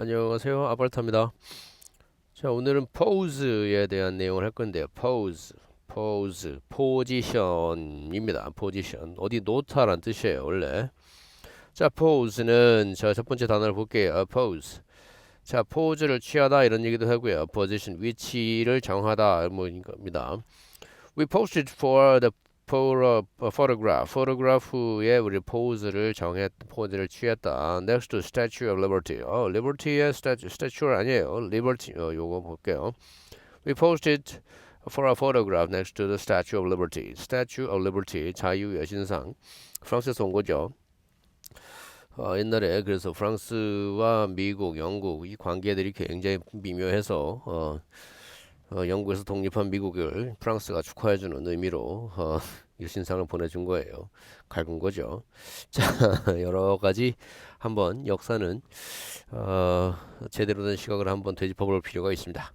안녕하세요. 아발타입니다. 자, 오늘은 포즈에 대한 내용을 할 건데요. 포즈, 포즈, 포지션입니다. 포지션. 어디 놓다란 뜻이에요, 원래. 자, 포즈는 자, 첫 번째 단어를 볼게요. 포즈. 자, 포즈를 취하다 이런 얘기도 하고요. 포지션, 위치를 정하다 뭐 이겁니다. We posted for the 포러, photograph, photograph의 우리 포즈를 정했, 포즈를 취했다. Next to Statue of Liberty. 어, Liberty의 statue, statue 아니에요. Liberty, 어, 요거 볼게요. We posted for a photograph next to the Statue of Liberty. Statue of Liberty, 자유 여신상. 프랑스에서 온 거죠. 어, 옛날에 그래서 프랑스와 미국, 영국 이 관계들이 굉장히 미묘해서 어, 어, 영국에서 독립한 미국을 프랑스가 축하해주는 의미로 어, 유신상을 보내준 거예요. 갈군 거죠. 자, 여러 가지 한번 역사는 어, 제대로 된 시각을 한번 되짚어볼 필요가 있습니다.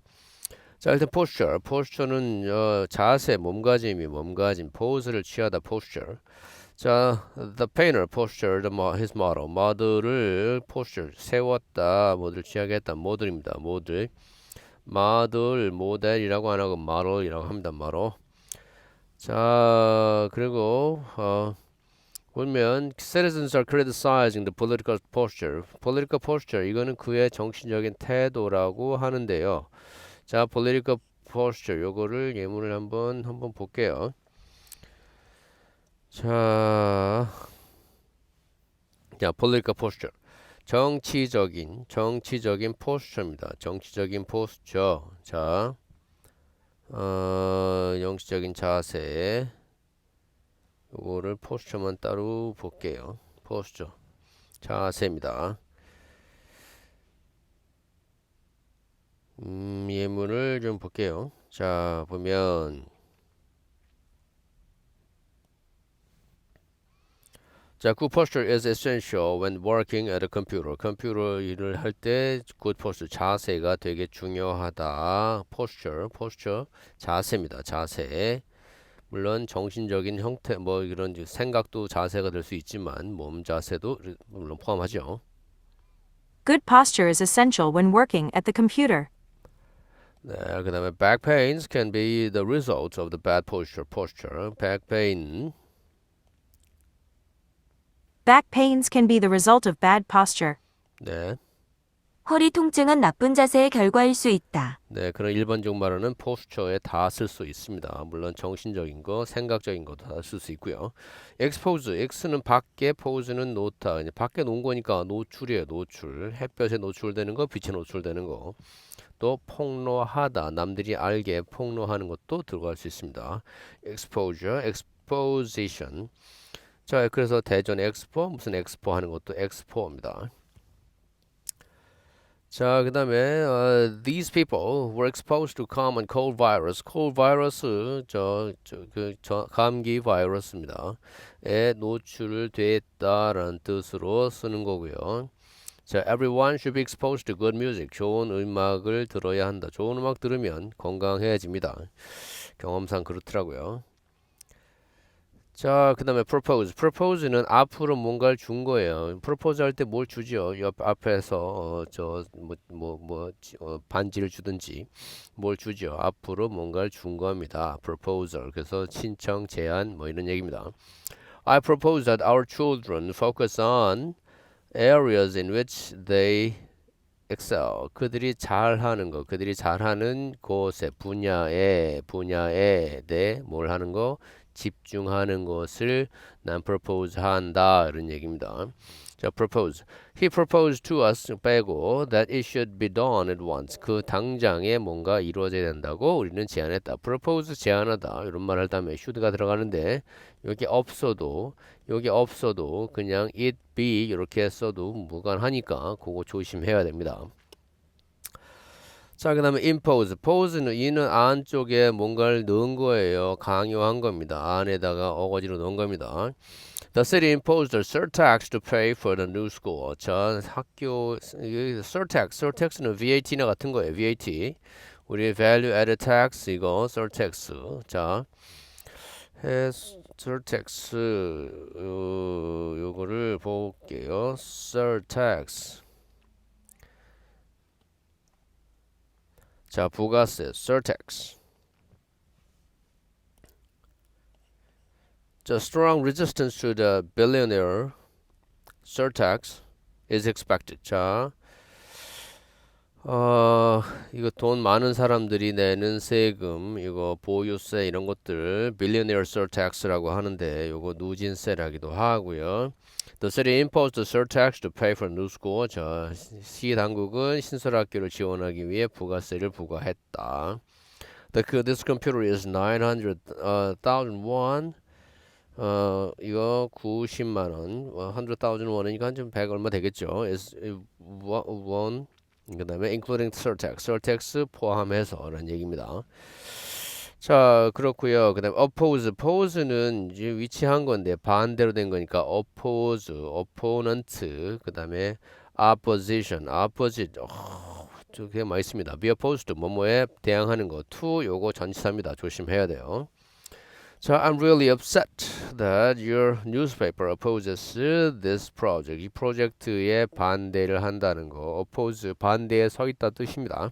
자, 일단 posture. posture는 어, 자세, 몸가짐이 몸가짐, 포즈를 취하다 posture. 자, the painter postured his model. 모델을 posture 세웠다, 모델 취하게 했다, 모델입니다. 모델. 모 델, 모델이라고 안 하고 모델이라고 합니다. 모델. 자, 그리고 어, 보면 citizens are criticizing the political posture. political posture 이거는 그의 정신적인 태도라고 하는데요. 자, political posture 요거를 예문을 한번 한번 볼게요. 자, 자, political posture. 정치적인 정치적인 포스처입니다. 정치적인 포스처. 자, 어, 정치적인 자세. 요거를 포스처만 따로 볼게요. 포스처. 자세입니다. 음, 예문을 좀 볼게요. 자, 보면 자, good posture is essential when working at a computer. 컴퓨터 일을 할 때 good posture 자세가 되게 중요하다. posture, posture 자세입니다. 자세. 물론 정신적인 형태 뭐 이런 생각도 자세가 될 수 있지만 몸 자세도 물론 포함하죠. Good posture is essential when working at the computer. 네, 그다음에 back pains can be the result of the bad posture. posture. back pain Back pains can be the result of bad posture. 네. 허리 통증은 나쁜 자세의 결과일 수 있다. 네, 그런 일반적 말로는 포스처에 다 쓸 수 있습니다. 물론 정신적인 거, 생각적인 것도 다 쓸 수 있고요. expose, x는 밖에, pose는 놓다. 이제 밖에 놓은 거니까 노출이에요, 노출. 햇볕에 노출되는 거, 빛에 노출되는 거. 또 폭로하다, 남들이 알게 폭로하는 것도 들어갈 수 있습니다. exposure, exposition. 자, 그래서 대전 엑스포 무슨 엑스포 하는 것도 엑스포입니다. 자, 그 다음에 uh, these people were exposed to common cold virus. cold virus 저 저 그 저, 감기 바이러스입니다. 에 노출됐다라는 뜻으로 쓰는 거고요. 자, everyone should be exposed to good music. 좋은 음악을 들어야 한다. 좋은 음악 들으면 건강해집니다. 경험상 그렇더라고요. 자, 그 다음에 propose. propose는 앞으로 뭔가를 준 거예요. propose 할 때 뭘 주죠? 옆 앞에서 어, 저뭐뭐 뭐 어, 반지를 주든지 뭘 주죠? 앞으로 뭔가를 준 겁니다. proposal. 그래서 신청, 제안 뭐 이런 얘기입니다. I propose that our children focus on areas in which they excel. 그들이 잘하는 거, 그들이 잘하는 곳에 분야에 분야에 대뭘 하는 거 집중하는 것을 난 propose 한다 이런 얘기입니다. 자, propose. He proposed to us 빼고 that it should be done at once. 그 당장에 뭔가 이루어져야 된다고 우리는 제안했다. propose 제안하다 이런 말 할 다음에 should가 들어가는데 여기 없어도 여기 없어도 그냥 it be 이렇게 써도 무관하니까 그거 조심해야 됩니다. 자, 그 다음에 impose. pose는 이는 안쪽에 뭔가를 넣은 거예요. 강요한 겁니다. 안에다가 어거지로 넣은 겁니다. The city imposed a surtax to pay for the new school. 자, 학교 surtax, surtax는 VAT나 같은 거예요. VAT. 우리 value added tax 이거 surtax. 자, surtax 어, 요거를 볼게요. surtax. 자, 부가세, surtax. 자, strong resistance to the billionaire surtax is expected. 자, 어, 이거 돈 많은 사람들이 내는 세금, 이거 보유세 이런 것들 billionaire surtax라고 하는데 요거 누진세라기도 하고요. The city imposed the surtax to pay for new school. 저 시 당국은 신설 학교를 지원하기 위해 부가세를 부과했다. The 그 this computer is 900,000 won. 어 이거 90만 원, 100,000 원이니까 한좀 100 얼마 되겠죠. is won. 그 다음에 including surtax, surtax 포함해서 라는 얘기입니다. 자 그렇고요. 그 다음 oppose, oppose는 이제 위치한 건데 반대로 된 거니까 oppose, opponent. 그 다음에 opposition, opposite. 어, 저게 많이 있습니다. be opposed 뭐뭐에 대항하는 거. to 요거 전치사입니다. 조심해야 돼요. 자, I'm really upset that your newspaper opposes this project. 이 프로젝트에 반대를 한다는 거. oppose 반대에 서 있다 뜻입니다.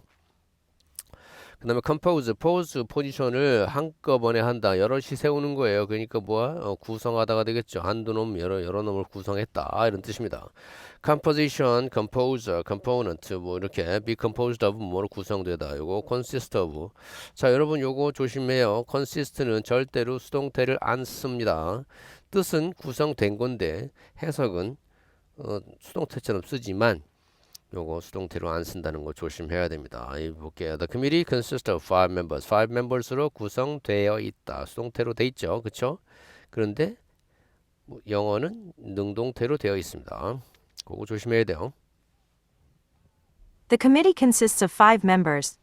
그 다음에 compose, pose 포지션을 한꺼번에 한다. 여럿이 세우는 거예요. 그러니까 뭐야? 어, 구성하다가 되겠죠. 한두 놈, 여러, 여러 놈을 구성했다. 이런 뜻입니다. composition, composer, component 뭐 이렇게 be composed of 뭐로 구성되다. 요거 consist of. 자, 여러분 요거 조심해요. consist는 절대로 수동태를 안 씁니다. 뜻은 구성된 건데 해석은 어, 수동태처럼 쓰지만 요거 수동태로 안 쓴다는 거 조심해야 됩니다. 이 볼게요. The committee consists of five members. five members로 구성되어 있다. 수동태로 돼 있죠. 그쵸? 그런데 뭐 영어는 능동태로 되어 있습니다. 그거 조심해야 돼요. The committee consists of five members.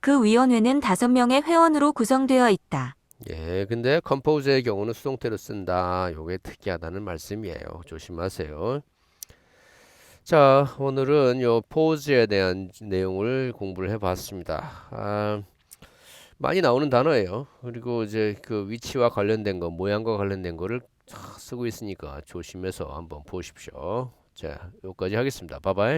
그 위원회는 다섯 명의 회원으로 구성되어 있다. 예, 근데 compose의 경우는 수동태로 쓴다. 요게 특이하다는 말씀이에요. 조심하세요. 자, 오늘은 요 pose에 대한 내용을 공부를 해봤습니다. 아, 많이 나오는 단어예요. 그리고 이제 그 위치와 관련된 거, 모양과 관련된 거를 다 쓰고 있으니까 조심해서 한번 보십시오. 자, 여기까지 하겠습니다. 바이바이.